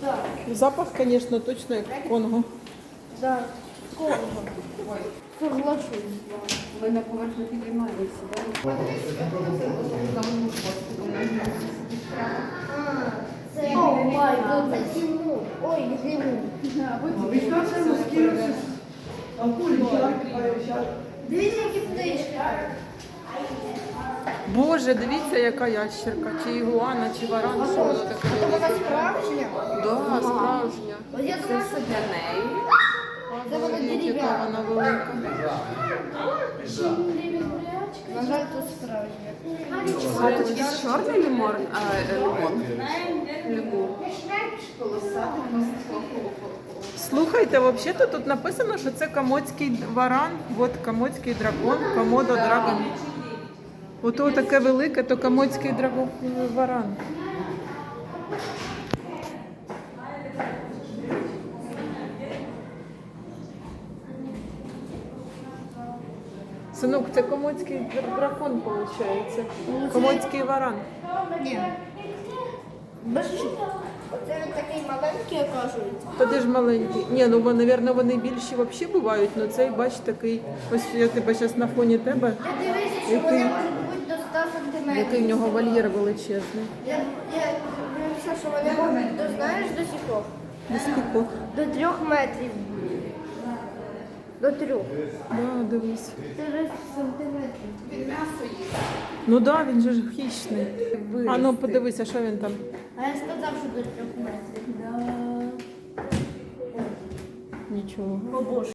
Да, Запах, звісно, точно як Конго. да. Конго. Соглашусь. Ви на поверхню підіймаєтеся, так? А, це О май це Тимур. Ой, Тимур. Дивіться, які птички. Боже, дивіться, яка ящерка. Чи ігуана, чи варан, що воно таке. Це вона справжня? Да, справжня. Я думала, що Для неї. це вона Обалдеть, яка вона велика. На жаль, тут справжня. А тут є чорний лимон, а, е, лимон. Лимон. Слухайте, взагалі тут написано, що це комодський варан, от комодський дракон, комодо драгон. Ото таке велике, то комодський драгон варан. Синок, це комодський др- дракон, виходить. Комодський варан. Ні. Оце такий маленький, оказується. Та де ж маленький? Ні, ну напевно, вони більші взагалі бувають, але цей, бач, такий, ось я тебе зараз на фоні тебе, дивися, що Який? Сантиметрів. який в нього вольєр величезний. Я, я дивився, що вони можуть, до, знаєш, до сікох? До скільки? До трьох метрів. До трьох. Да, дивись. 30 сантиметрів. Ну так, да, він же ж хищний. А ну подивися, що він там. А я сказав, що до трьох метрів. Да. Нічого. О, Боже.